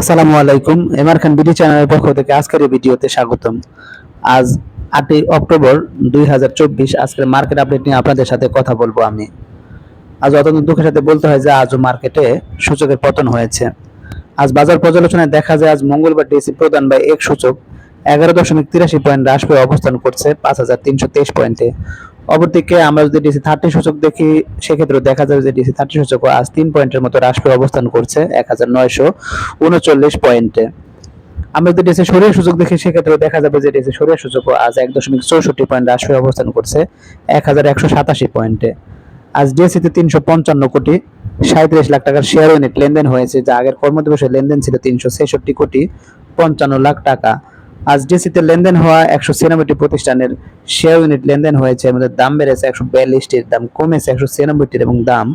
আসসালামু আলাইকুম এমআর খান বিডি চ্যানেলের পক্ষ থেকে আজকের এই ভিডিওতে স্বাগতম। আজ আটই অক্টোবর দুই হাজার চব্বিশ, আজকের মার্কেট আপডেট নিয়ে আপনাদের সাথে কথা বলব আমি। আজ অত্যন্ত দুঃখের সাথে বলতে হয় যে আজও মার্কেটে সূচকের পতন হয়েছে। আজ বাজার পর্যালোচনায় দেখা যায় আজ মঙ্গলবার ডিসি প্রদান বা এক সূচক এগারো দশমিক তিরাশি পয়েন্ট হ্রাস পেয়ে অবস্থান করছে পাঁচ হাজার তিনশো তেইশ পয়েন্টে। অপরদিকে আমরা যদি ডিসি থার্টি সূচক দেখি সেক্ষেত্রে দেখা যাবে যে ডিসি থার্টি সূচক আজ তিন পয়েন্টের মতো হ্রাস পেয়ে অবস্থান করছে এক হাজার নয়শো উনচল্লিশ পয়েন্টে। আমরা যদি ডিসি সরিয়ে সূচক দেখি সেক্ষেত্রে দেখা যাবে যে ডিসি সরিয়ে সূচক আজ এক দশমিক চৌষট্টি পয়েন্ট হ্রাস পেয়ে অবস্থান করছে এক হাজার একশো সাতাশি পয়েন্টে। আজ ডিএসিতে তিনশো পঞ্চান্ন কোটি সাঁত্রিশ লাখ টাকার শেয়ার ইউনিট লেনদেন হয়েছে, যা আগের কর্মদিবসের লেনদেন ছিল তিনশো ছেষট্টি কোটি পঞ্চান্ন লাখ টাকা। আজ ডিসিতে লেনদেন হওয়া একশো ছিয়ানব্বইটি প্রতিষ্ঠানের শেয়ার ইউনিট লেনদেন হয়েছে। আমাদের দাম বেড়েছে একশো বিয়াল্লিশটির, দাম কমেছে একশো ছিয়ানব্বইটির এবং দাম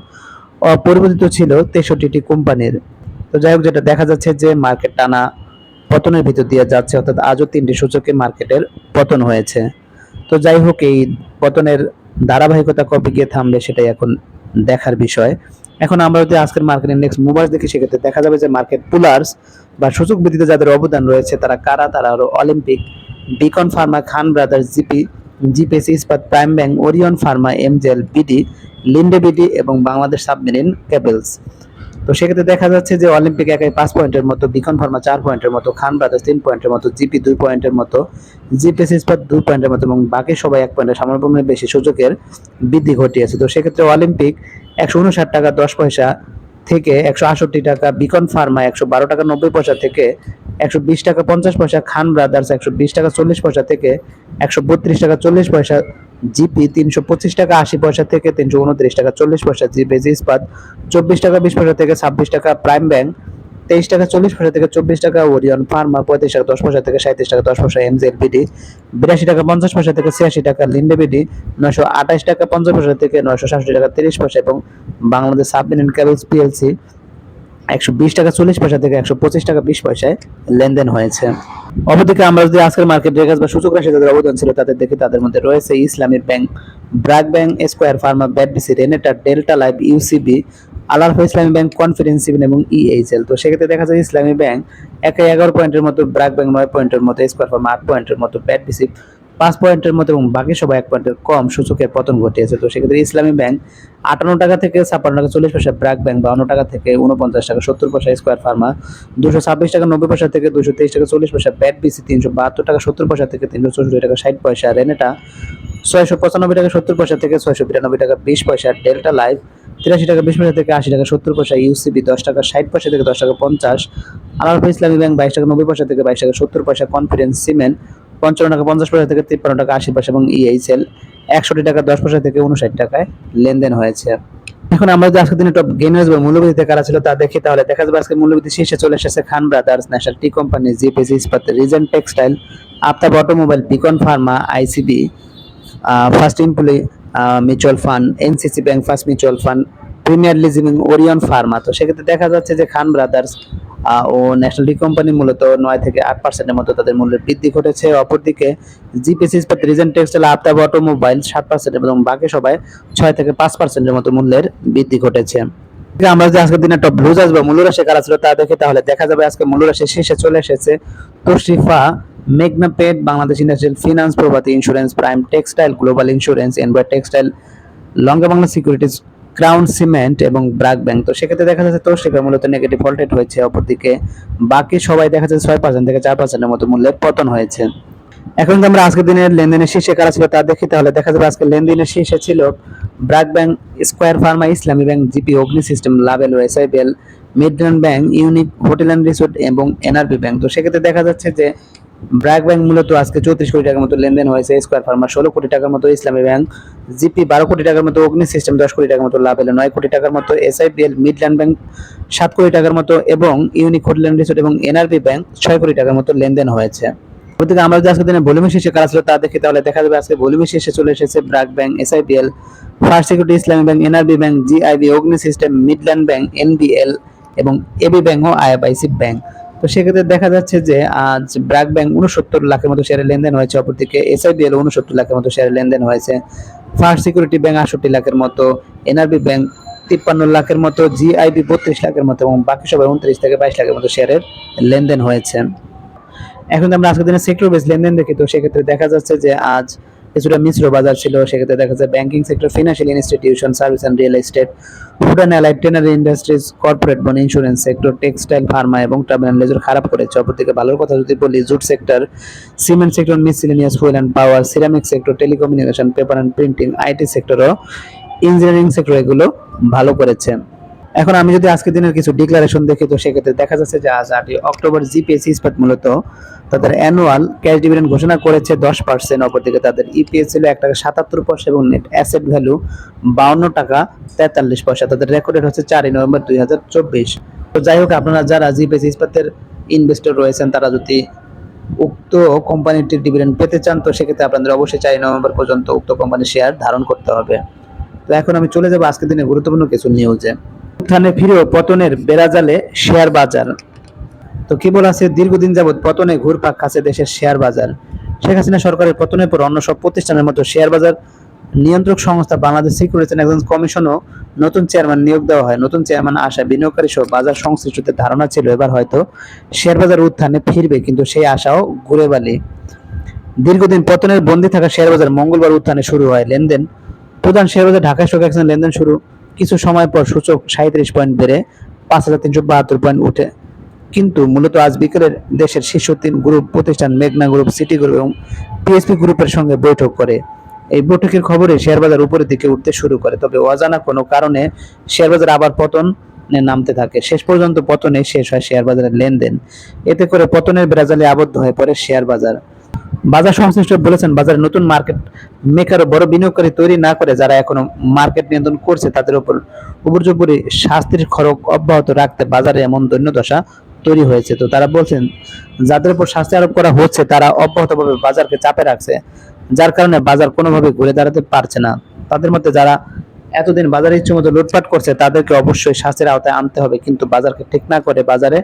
অপরিবর্তিত ছিল তেষট্টিটি কোম্পানির। তো যাই হোক, যেটা দেখা যাচ্ছে যে মার্কেট টানা পতনের ভিতর দিয়ে যাচ্ছে, অর্থাৎ আজও তিনটি সূচকে মার্কেটের পতন হয়েছে। তো যাই হোক, এই পতনের ধারাবাহিকতা কবে গিয়ে থামবে সেটাই এখন দেখার বিষয়। এখন আমরা যদি আজকের মার্কেট ইন্ডেক্স মুভার্স দেখি, সেক্ষেত্রে দেখা যাবে যে মার্কেট পুলার্স বা সূচক বৃদ্ধিতে যাদের অবদান রয়েছে, তারা কারা? তারা হলো Olympic Beacon pharma Khan brothers GP GPH Ispat prime bank Orion pharma MJL BD Linde BD এবং বাংলাদেশ সাবমেরিন কেবলস তো সেক্ষেত্রে দেখা যাচ্ছে যে অলিম্পিক একাই পাঁচ পয়েন্টের মতো বিকন ফার্মা চার পয়েন্টের মতো খান ব্রাদার্স তিন পয়েন্টের মতো জিপি দুই পয়েন্টের মতো জিপিএস ইস্পাত দুই পয়েন্টের মতো এবং বাকি সবাই এক পয়েন্টের সামান্য বেশি সুযোগের বৃদ্ধি ঘটিয়েছে। তো সেক্ষেত্রে অলিম্পিক একশো উনষাট টাকা দশ পয়সা থেকে একশো আটষট্টি টাকা বিকন ফার্মা একশো বারো টাকা নব্বই পয়সা থেকে একশো বিশ টাকা পঞ্চাশ পয়সা খান ব্রাদার্স একশো বিশ টাকা চল্লিশ পয়সা থেকে একশো বত্রিশ টাকা চল্লিশ পয়সা জিপি তিনশো পঁচিশ টাকা, আশি পয়সা থেকে তিনশো উনত্রিশ টাকা, চল্লিশ পয়সা জিপি ইস্পাত চব্বিশ টাকা, বিশ পয়সা থেকে ছাব্বিশ টাকা, প্রাইম ব্যাংক, তেইশ টাকা, চল্লিশ পয়সা থেকে চব্বিশ টাকা, ওরিয়ন ফার্মা, পঁয়ত্রিশ টাকা, দশ পয়সা থেকে সাঁত্রিশ টাকা, দশ পয়সা এমজেল বিডি, বিরাশি টাকা, পঞ্চাশ পয়সা থেকে ছিয়াশি টাকা, লিন্ডে বিডি, নয়শো আঠাশ টাকা, পঞ্চাশ পয়সা থেকে নয়শো সাতষট্টি টাকা, তিরিশ পয়সা এবং বাংলাদেশ সাবমেরিন কেবলস পিএলসি একশো বিশ টাকা চল্লিশ পয়সা থেকে একশো পঁচিশ টাকা বিশ পয়সায় লেনদেন হয়েছে। অপরদিকে আমরা যদি আজকের মার্কেট রেখাস বা সূচক রাশি যাদের অবদান ছিল, তাদের দেখি তাদের মধ্যে রয়েছে Islami bank, BRAC bank, square pharma ব্যাডবিসি Renata, Delta life, UCB Al Arafah Islami bank, confidence সিভিন এবং ইএইচএল। তো সেক্ষেত্রে দেখা যায় ইসলামী ব্যাংক একে এগারো পয়েন্টের মতো, ব্র্যাক ব্যাংক নয় পয়েন্টের মতো, স্কোয়ার ফার্মা আট পয়েন্টের মতো ব্যাডবিসি পাঁচ পয়েন্টের মতো এবং বাকি সবাই এক পয়েন্টের কম সূচকের পতন ঘটিয়েছে। তো সেক্ষেত্রে ইসলামী ব্যাংক আটান্ন টাকা থেকে ছাপ্পান্ন টাকা চল্লিশ পয়সা ব্র্যাক ব্যাংক বাউন্ন টাকা থেকে উনপঞ্চাশ টাকা, সত্তর পয়সা, স্কোয়ার ফার্মা দুশো ছাব্বিশ টাকা, নব্বই পয়সা থেকে দুশো তেইশ টাকা, চল্লিশ পয়সা, ব্যাট বিসি তিনশো বাহাত্তর টাকা, সত্তর পয়সা থেকে তিনশো চৌষট্টি টাকা, ষাট পয়সা, রেনেটা ছয়শো পঁচানব্বই টাকা, সত্তর পয়সা থেকে ছয়শো বিরানব্বই টাকা, বিশ পয়সা, ডেল্টা লাইফ তিরাশি টাকা, বিশ পয়সা থেকে আশি টাকা, সত্তর পয়সা, ইউসিবি দশ টাকা, ষাট পয়সা থেকে দশ টাকা, পঞ্চাশ আলারফা ইসলামী ব্যাংক বাইশ টাকা, নব্বই পয়সা থেকে বাইশ টাকা, সত্তর পয়সা, কনফিডেন্স সিমেন্ট পঞ্চান্ন টাকা পঞ্চাশ পয়সা থেকে তিপ্পান্ন টাকা আশি পয়সা এবং ইএইচএল একষট্টি টাকা দশ পয়সা থেকে উনষাট টাকায় লেনদেন হয়েছে। এখন আমরা যদি আজকের দিনে টপ গেইনার্স বা মূল্যবৃদ্ধিতে কারা ছিল তা দেখি, তাহলে দেখা যাবে আজকে মূল্যবৃদ্ধি শীর্ষে চলে এসেছে Khan brothers, national tea company GPH Ispat regent textile, Aftab automobile Beacon pharma ICB first employee mutual fund NCC bank, first mutual fund, premier leasing, Orion pharma. তো সেক্ষেত্রে দেখা যাচ্ছে যে খান ব্রাদার্স ও ন্যাশনাল টি কোম্পানি মূলত নয় থেকে আট পার্সেন্টের মতো তাদের মূল্যের বৃদ্ধি ঘটেছে। অপরদিকে GPH Ispat regent textile Aftab automobile সাত পার্সেন্ট এবং বাকি সবাই ছয় থেকে পাঁচ পার্সেন্টের মতো মূল্যের বৃদ্ধি ঘটেছে। আমরা যে আজকের দিনে টপ লুজার্স বা মূল্যরাশি কারা ছিল তা দেখে তাহলে দেখা যাবে আজকে মূল্যরাশি শেষে চলে এসেছে Tosrifa Meghna PET Bangladesh industrial finance Prabhati insurance prime textile global insurance Envoy textile Lanka Bangla securities crown cement এবং ব্রাক ব্যাংক। তো সেক্ষেত্রে দেখা যাচ্ছে তোশরিফা মূলত নেগেটিভ ভোল্টেড হয়েছে, অপরদিকে বাকি সবাই দেখা যাচ্ছে ছয় পার্সেন্ট থেকে চার পার্সেন্টের মতো মূল্যের পতন হয়েছে। এখন আমরা আজকের দিনের লেনদেনের শীর্ষে কারা ছিল তা দেখি, তাহলে দেখা যাবে আজকে লেনদেনের শীর্ষে ছিল BRAC bank, square pharma, Islami bank, GP, Agni system Lovello SIBL Midland bank, unique hotel and resort এবং এনআরবি ব্যাংক। তো সেক্ষেত্রে দেখা যাচ্ছে যে ব্র্যাক ব্যাংক মূলত আজকে চৌত্রিশ কোটি টাকার মতো লেনদেন হয়েছে। স্কোয়ার ফার্মা ষোলো কোটি টাকার মতো ইসলামী ব্যাংক জিপি বারো কোটি টাকার মতো অগ্নি সিস্টেম দশ কোটি টাকার মতো লাভ এলো নয় কোটি টাকার মতো এসআইবিএল মিডল্যান্ড ব্যাংক সাত কোটি টাকার মতো এবং ইউনিক হোটেল অ্যান্ড রিসোর্ট এবং এনআরবি ব্যাংক ছয় কোটি টাকার মতো লেনদেন হয়েছে। ওদিকে আমরা যদি আজকে দিনে ভলিউমের শেষে কারা ছিল তা দেখি, তাহলে দেখা যাবে আজকে ভলিউমের শেষে চলে এসেছে BRAC bank SIBL first security Islami bank NRB bank GIB Agni system Midland bank NBL এবং এবি ব্যাংক ও আইএফআইসি ব্যাংক তো সেক্ষেত্রে দেখা যাচ্ছে যে আজ ব্র্যাক ব্যাংক উনসত্তর লাখের মতো শেয়ারের লেনদেন হয়েছে, অপরদিকে এসআইবিএল উনসত্তর লাখের মতো শেয়ারের লেনদেন হয়েছে। ফার্স্ট সিকিউরিটি ব্যাংক আটষট্টি লাখের মতো এনআরবি ব্যাংক তিপ্পান্ন লাখের মতো জিআইবি বত্রিশ লাখের মতো এবং বাকি সবাই উনত্রিশ থেকে বাইশ লাখের মতো শেয়ারের লেনদেন হয়েছে। এখন আমরা আজকের দিনে সেক্টর বেস লেনদেন দেখি, তো সেক্ষেত্রে দেখা যাচ্ছে যে আজ কিছুটা মিশ্র বাজার ছিল, সেক্ষেত্রে দেখা যাচ্ছে banking sector financial institution service and real estate food and allied tannery industries corporate bond insurance sector textile pharma এবং ট্রাভেল অ্যান্ড লেজার খারাপ করেছে। অপরদিকে ভালোর কথা যদি বলি, jute sector, cement sector miscellaneous fuel and power ceramic sector telecommunication paper and printing IT সেক্টরও engineering sector এগুলো ভালো করেছে। এখন আমি যদি আজকের দিনের কিছু ডিক্লারেশন দেখি, তো সেক্ষেত্রে দেখা যাচ্ছে যে আজ আটই অক্টোবর জিপিএসসি ইস্পাত মূলত তাদের অ্যানুয়াল ক্যাশ ডিভিডেন্ড ঘোষণা করেছে দশ পার্সেন্ট অপরদিকে তাদের ইপিএস ছিল এক টাকা সাতাত্তর পয়সা এবং নেট অ্যাসেট ভ্যালু বাউন্ন টাকা তেতাল্লিশ পয়সা। তাদের রেকর্ডেড হচ্ছে চারই নভেম্বর দুই হাজার চব্বিশ। তো যাই হোক, আপনারা যারা জিপিএসসি ইস্পাতের ইনভেস্টর রয়েছেন, তারা যদি উক্ত কোম্পানিটির ডিভিডেন্ড পেতে চান, তো সেক্ষেত্রে আপনাদের অবশ্যই চারই নভেম্বর পর্যন্ত উক্ত কোম্পানির শেয়ার ধারণ করতে হবে। তো এখন আমি চলে যাব আজকের দিনে গুরুত্বপূর্ণ কিছু নিউজে উত্থানে ফিরেও পতনের বেড়াজালে শেয়ার বাজার। তো কেবল আছে দীর্ঘদিন যাবৎ পতনে ঘুরপাক খাচ্ছে দেশের শেয়ার বাজার। শেখ হাসিনা সরকারের পতনের পর অন্য সব প্রতিষ্ঠানের মতো শেয়ার বাজার নিয়ন্ত্রক সংস্থা বাংলাদেশ সিকিউরিটি এক্সচেঞ্জ কমিশনও নতুন চেয়ারম্যান নিয়োগ দেওয়া হয়। নতুন চেয়ারম্যান আসা বিনিয়োগকারী সহ বাজার সংশ্লিষ্টদের ধারণা ছিল, এবার হয়তো শেয়ার বাজার উত্থানে ফিরবে, কিন্তু সেই আশাও ঘুরে বালি। দীর্ঘদিন পতনের বন্দী থাকা শেয়ার বাজার মঙ্গলবার উত্থানে শুরু হয়। লেনদেন, প্রধান শেয়ার বাজার ঢাকা স্টক এক্সচেঞ্জ লেনদেন শুরু। কিছু সময় পর সূচক সাঁত্রিশ পয়েন্ট বেড়ে পাঁচ হাজার তিনশো বাহাত্তর পয়েন্ট উঠে। কিন্তু মূলত আজ বিকেলের দেশের শীর্ষ তিন গ্রুপ প্রতিষ্ঠান মেঘনা গ্রুপ, সিটি গ্রুপ এবং পিএসপি গ্রুপের সঙ্গে বৈঠক করে। এই বৈঠকের খবরে শেয়ার বাজার উপরের দিকে উঠতে শুরু করে, তবে অজানা কোনো কারণে শেয়ার বাজার আবার পতন নামতে থাকে। শেষ পর্যন্ত পতনে শেষ হয় শেয়ার বাজারের লেনদেন। এতে করে পতনের বেড়াজালে আবদ্ধ হয়ে পড়ে শেয়ার বাজার বাজার সংশ্লিষ্ট বলেছেন, বাজারে নতুন মার্কেট মেকার বড় বিনিয়োগকারী তৈরি না করে যারা এখনও মার্কেট নিয়ন্ত্রণ করছে, তাদের উপর উপর্যুপরি শাস্তির খরক অব্যাহত রাখতে বাজারে এমন দৈন্যদশা তৈরি হয়েছে। তো তারা বলছেন, যাদের উপর শাস্তি আরোপ করা হচ্ছে, তারা অব্যাহতভাবে বাজারকে চাপে রাখছে, যার কারণে বাজার কোনোভাবে ঘুরে দাঁড়াতে পারছে না। তাদের মধ্যে যারা এতদিন বাজারে ইচ্ছে মতো লুটপাট করছে, তাদেরকে অবশ্যই শাস্তির আওতায় আনতে হবে, কিন্তু বাজারকে ঠিক না করে, বাজারে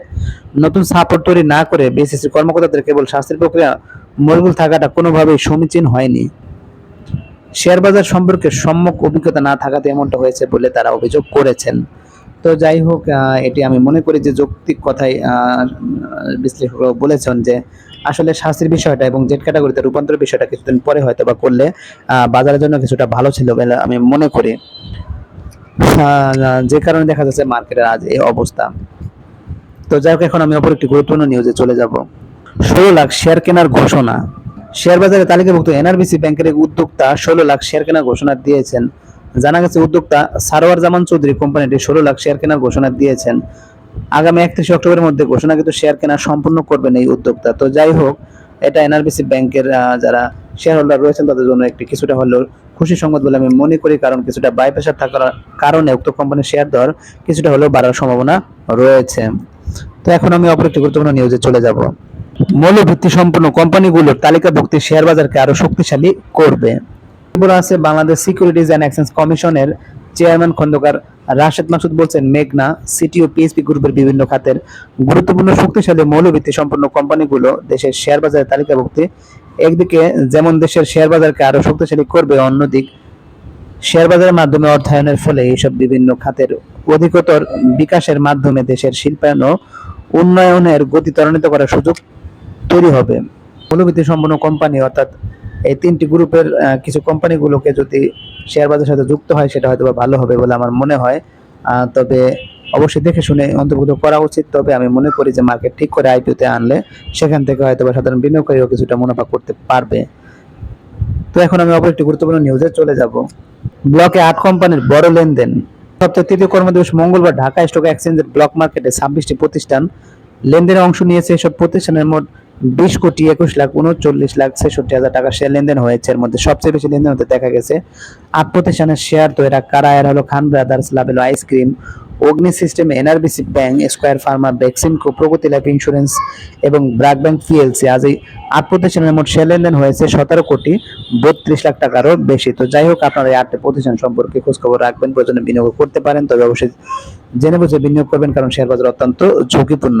নতুন সাপোর্ট তৈরি না করে বিসিসি কর্মকর্তাদের কেবল শাস্তির প্রক্রিয়া মরগুল থাকাটা কোনোভাবেই সমীচীন হয়নি। শেয়ার বাজার সম্পর্কে সম্যক অভিজ্ঞতা না থাকাতে এমনটা হয়েছে বলে তারা অভিযোগ করেছেন। তো যাই হোক এটি আমি মনে করি যে যৌক্তিক কথাই আহ, বিশ্লেষকরা বলেছেন যে আসলে শাস্তির বিষয়টা এবং জেট ক্যাটাগরিতে রূপান্তরের বিষয়টা কিছুদিন পরে হয়তো বা করলে বাজারের জন্য কিছুটা ভালো ছিল বলে আমি মনে করি। যে কারণে দেখা যাচ্ছে মার্কেটের আজ এই অবস্থা। তো যাই হোক এখন আমি অপর একটি গুরুত্বপূর্ণ নিউজে চলে যাব। ষোলো লাখ শেয়ার কেনার ঘোষণা। শেয়ার বাজারে তালিকাভুক্ত এনআরবিসি ব্যাংকের উদ্যোক্তা ষোলো লাখ শেয়ার কেনার ঘোষণা দিয়েছেন। জানা গেছে উদ্যোক্তা সারোয়ার জামান চৌধুরী কোম্পানিটি ষোলো লাখ শেয়ার কেনার ঘোষণা দিয়েছেন। আগামী একত্রিশে অক্টোবরের মধ্যে ঘোষণা কিন্তু শেয়ার কেনা সম্পূর্ণ করবেন এই উদ্যোক্তা। তো যাই হোক, এটা এনআরবিসি ব্যাংকের যারা শেয়ার হোল্ডার রয়েছেন তাদের জন্য একটি কিছুটা হলেও খুশি সংবাদ বলে আমি মনে করি, কারণ কিছুটা বাই প্রেশার থাকার কারণে উক্ত কোম্পানির শেয়ার দর কিছুটা হলেও বাড়ার সম্ভাবনা রয়েছে। তো এখন আমি অপর একটি গুরুত্বপূর্ণ নিউজে চলে যাব। মৌলভিত্তি সম্পন্ন কোম্পানিগুলোর তালিকাভুক্তি শেয়ার বাজারকে আরও শক্তিশালী করবে। এরপর আছে বাংলাদেশ সিকিউরিটিজ অ্যান্ড এক্সচেঞ্জ কমিশনের চেয়ারম্যান খন্দকার রাশেদ মাসুদ বলছেন, মেঘনা সিটি ও পিএসপি গ্রুপের বিভিন্ন খাতের গুরুত্বপূর্ণ শক্তিশালী মৌলভিত্তি সম্পন্ন কোম্পানিগুলো দেশের শেয়ার বাজারে তালিকাভুক্তি একদিকে যেমন দেশের শেয়ার বাজারকে আরও শক্তিশালী করবে, অন্যদিক শেয়ার বাজারের মাধ্যমে অর্থায়নের ফলে এইসব বিভিন্ন খাতের অধিকতর বিকাশের মাধ্যমে দেশের শিল্পায়ন ও উন্নয়নের গতি ত্বরান্বিত করার সুযোগ তৈরি হবে। মূল্যভিত্তি সম্পন্ন কোম্পানি অর্থাৎ এই তিনটি গ্রুপের কিছু কোম্পানিগুলোকে যদি শেয়ার বাজারের সাথে যুক্ত হয়, সেটা হয়তো ভালো হবে বলে আমার মনে হয়। তবে অবশ্যই দেখে শুনে অন্তর্ভুক্ত করা উচিত। তবে আমি মনে করি যে মার্কেট ঠিক করে আইপিওতে আনলে সেখান থেকে হয়তো বা সাধারণ বিনিয়োগকারীও কিছুটা মুনাফা করতে পারবে। তো এখন আমি অপর একটি গুরুত্বপূর্ণ নিউজে চলে যাব। ব্লকে আট কোম্পানির বড় লেনদেন। সপ্তাহের তৃতীয় কর্মদিবস মঙ্গলবার ঢাকা স্টক এক্সচেঞ্জের ব্লক মার্কেটে ছাব্বিশটি প্রতিষ্ঠান লেনদেনে অংশ নিয়েছে। এসব প্রতিষ্ঠানের মোট বিশ কোটি একুশ লাখ, উনচল্লিশ লাখ ছেষট্টি হাজার টাকা শেয়ার লেনদেন হয়েছে এর মধ্যে। সবচেয়ে বেশি লেনদেন হতে দেখা গেছে আট প্রতিষ্ঠানের শেয়ার তো এরা কারা এর হলো Khan brothers Lovello ice cream Agni system NRBC bank, square pharma Beximco Pragati life insurance এবং ব্র্যাক ব্যাংক পিএলসি আজ এই আট প্রতিষ্ঠানের মোট শেয়ার লেনদেন হয়েছে সতেরো কোটি বত্রিশ লাখ টাকারও বেশি। তো যাই হোক, আপনারা এই আটটি প্রতিষ্ঠান সম্পর্কে খোঁজখবর রাখবেন, প্রয়োজনে বিনিয়োগ করতে পারেন। তবে অবশ্যই জেনে বুঝে বিনিয়োগ করবেন, কারণ শেয়ার বাজার অত্যন্ত ঝুঁকিপূর্ণ।